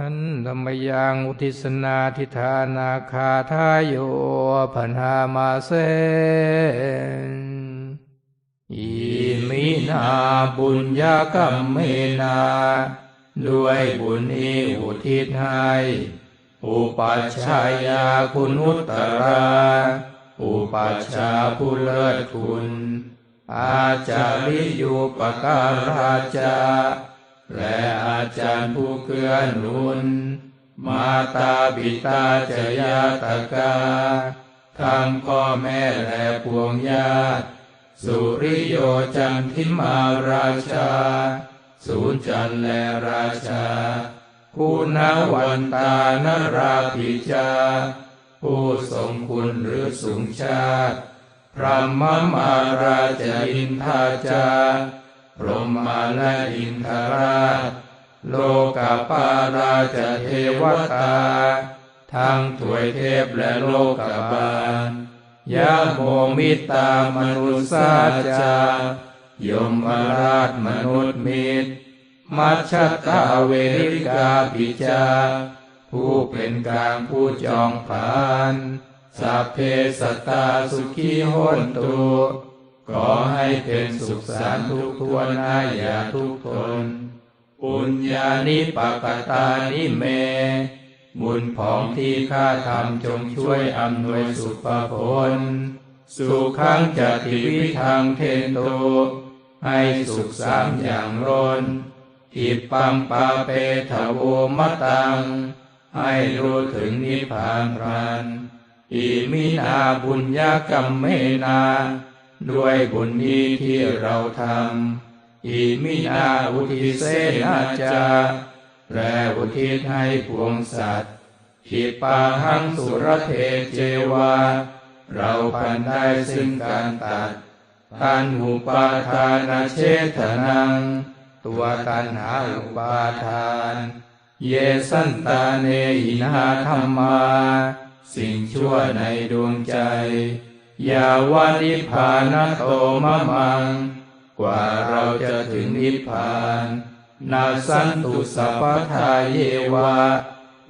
หันธรรมยังอุทิศนาทิธานาคาทายโยพันหามาเสนอิมินาบุญญากรรมเมนา ด้วยบุญนี้อุทิศให้อุปัชฌายาคุณอุตตราอุปัชฌาย์ผู้เลิศคุณ อาจาริยุปการาจา และอาจารย์ผู้เกื้อหนุน มาตาบิตาจยาตกา ทั้งพ่อแม่และพวงญาติ สุริโยจันทิมาราชา สูนจันและราชา คุณวันตานราภิจา ผู้ทรงคุณหรือสูงชาติพระมมาราชอินทาจา พรหมาและอินทราช โลกาปาราชเทวตา ทั้งถวยเทพและโลกบาลยะโมมิตามนุสาจายมราชมนุษย์มิตร มัชชตาเวริกาปิจา ผู้เป็นกลางผู้จองผานสัพเพสตตาสุขีโหนตุ ขอให้เป็นสุขสันต์ทุกทวนาอย่าทุกทนปุญญานิปกตานิเม บุญของที่ข้าทำจงช่วยอำนวยสุขผล สุขังจติวิทังเทนโต ให้สุขสามอย่างร้นอิปังปาเปทโวมตัง ให้รู้ถึงนิพพานพรันอิมินาบุญญากรรมเมนา ด้วยบุญนี้ที่เราทำอิมินาอุทิเสนาจาแปลอุทิศให้พวงสัตว์ขิปาหังสุรเทเจวา เราพันได้ซึ่งการตัดตันหุปาทานาเชทนัง ตัวตันหาอุปาทาน เยสันตาเนหินาธรรมา สิ่งชั่วในดวงใจ ยาวานิพพานโตมะมัง กว่าเราจะถึงนิพพานนาสันตุสัพพทาเยวะ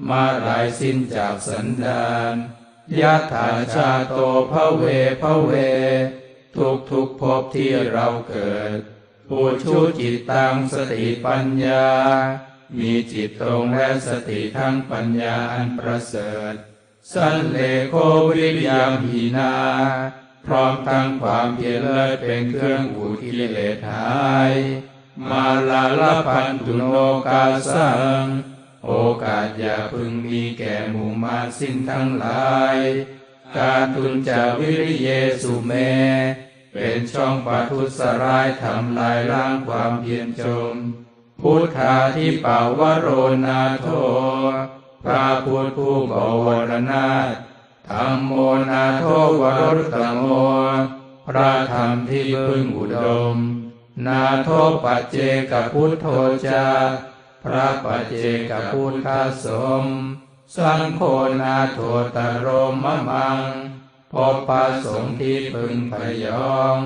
มาลายสิ้นจากสันดานยะถาชาโตภเวภเว ทุกทุกภพที่เราเกิดผู้ชูจิตตังสติปัญญา มีจิตตรงและสติทั้งปัญญาอันประเสริฐ สันเลโควิริยมหีนา พร้อมทั้งความเพียรเลิศเป็นเครื่องอุกิเลสหาย มาลาลพันตุโนกาสัง โอกาสอย่าพึงมีแก่หมู่มาสิ้นทั้งหลาย การทุนจาวิริเยสุเม เป็นช่องปาทุสร้ายทำลายล้างความเพียรจม พุทธาที่ป่าวโรนาโท พระพุทธผู้บวรนาถธรรมโมนาโทวรุตโม พระธรรมที่พึ่งอุดม นาโทปัจเจกพุทโธจา พระปัจเจกพุทธสม สังโฆนาโทตโรมะมังพบพระสงฆ์ที่พึงพยอง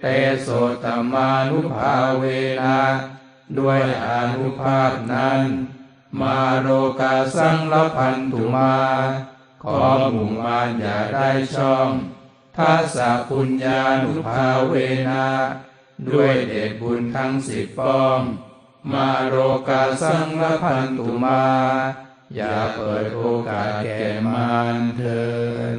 เตโสตมานุภาเวนะด้วยอนุภาพนั้น มาโรกาสังละพันตุมา ขอหมู่มารอย่าได้ช่องทัสสะปุญญานุภาเวนะด้วยเดชบุญทั้งสิบป้อง มาโรกาสังละพันตุมา อย่าเปิดโอกาสแก่มารเถิน